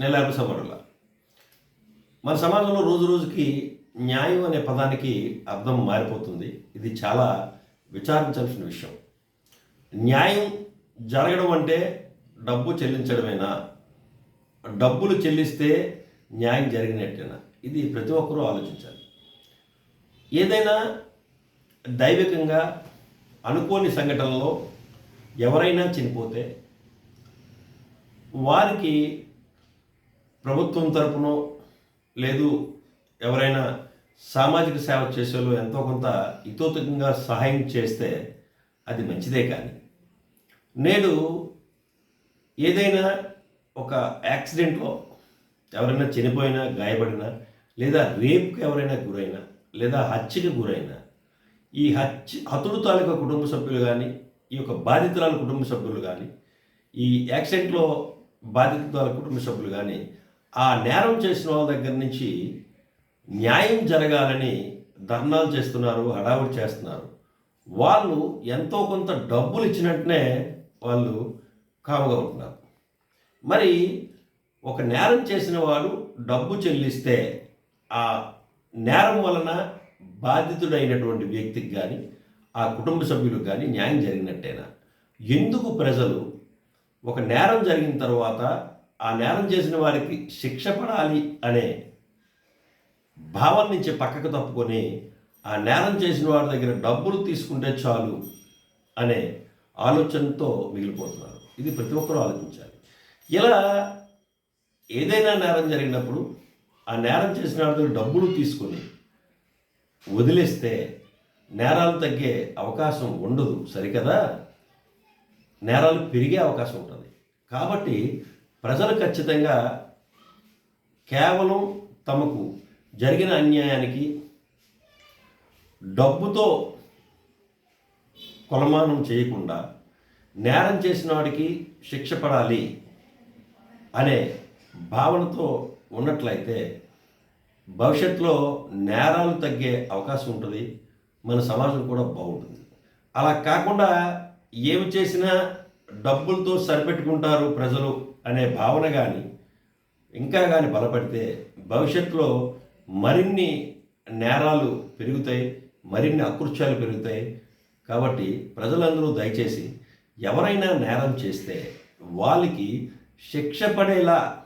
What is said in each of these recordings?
నెలారు సమరుల మన సమాజంలో రోజు రోజుకి న్యాయం అనే పదానికి అర్థం మారిపోతుంది. ఇది చాలా విచారించాల్సిన విషయం. న్యాయం జరగడం అంటే డబ్బు చెల్లించడమేనా? డబ్బులు చెల్లిస్తే న్యాయం జరిగినట్టేనా? ఇది ప్రతి ఒక్కరూ ఆలోచించాలి. ఏదైనా దైవికంగా అనుకోని సంఘటనలో ఎవరైనా చనిపోతే వారికి ప్రభుత్వం తరపునో లేదు ఎవరైనా సామాజిక సేవ చేసేలో ఎంతో కొంత ఇతోతకంగా సహాయం చేస్తే అది మంచిదే కానీ. నేడు ఏదైనా ఒక యాక్సిడెంట్లో ఎవరైనా చనిపోయినా గాయపడినా లేదా రేప్కి ఎవరైనా గురైనా లేదా హత్యకి గురైనా ఈ హత్య హతుడు తాలూకా కుటుంబ సభ్యులు కానీ ఈ యొక్క బాధితురాల కుటుంబ సభ్యులు కానీ ఈ యాక్సిడెంట్లో బాధితురాల కుటుంబ సభ్యులు కానీ ఆ నేరం చేసిన వాళ్ళ దగ్గర నుంచి న్యాయం జరగాలని ధర్నాలు చేస్తున్నారు హడావుడి చేస్తున్నారు. వాళ్ళు ఎంతో కొంత డబ్బులు ఇచ్చినట్టునే వాళ్ళు కాముగా ఉంటున్నారు. మరి ఒక నేరం చేసిన వాడు డబ్బు చెల్లిస్తే ఆ నేరం వలన బాధితుడైనటువంటి వ్యక్తికి కానీ ఆ కుటుంబ సభ్యులకు కానీ న్యాయం జరిగినట్టేనా? ఎందుకు ప్రజలు ఒక నేరం జరిగిన తర్వాత ఆ నేరం చేసిన వారికి శిక్ష పడాలి అనే భావం నుంచి పక్కకు తప్పుకొని ఆ నేరం చేసిన వారి దగ్గర డబ్బులు తీసుకుంటే చాలు అనే ఆలోచనతో మిగిలిపోతున్నారు. ఇది ప్రతి ఒక్కరూ ఆలోచించాలి. ఇలా ఏదైనా నేరం జరిగినప్పుడు ఆ నేరం చేసిన వారి దగ్గర డబ్బులు తీసుకొని వదిలేస్తే నేరాలు తగ్గే అవకాశం ఉండదు. సరికదా? నేరాలు పెరిగే అవకాశం ఉంటుంది. కాబట్టి ప్రజలు ఖచ్చితంగా కేవలం తమకు జరిగిన అన్యాయానికి డబ్బుతో కొలమానం చేయకుండా నేరం చేసిన వాడికి శిక్ష పడాలి అనే భావనతో ఉన్నట్లయితే భవిష్యత్తులో నేరాలు తగ్గే అవకాశం ఉంటుంది. మన సమాజం కూడా బాగుంటుంది. అలా కాకుండా ఏమి చేసినా డబ్బులతో సరిపెట్టుకుంటారు ప్రజలు అనే భావన కానీ ఇంకా కానీ బలపడితే భవిష్యత్తులో మరిన్ని నేరాలు పెరుగుతాయి మరిన్ని అకృత్యాలు పెరుగుతాయి. కాబట్టి ప్రజలందరూ దయచేసి ఎవరైనా నేరం చేస్తే వాళ్ళకి శిక్ష పడేలా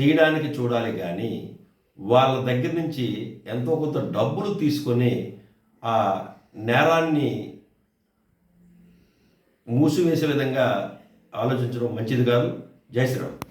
చేయడానికి చూడాలి కానీ వాళ్ళ దగ్గర నుంచి ఎంతో కొంత డబ్బులు తీసుకొని ఆ నేరాన్ని మూసివేసే విధంగా ఆలోచించడం మంచిది కాదు. జై శ్రీరామ్.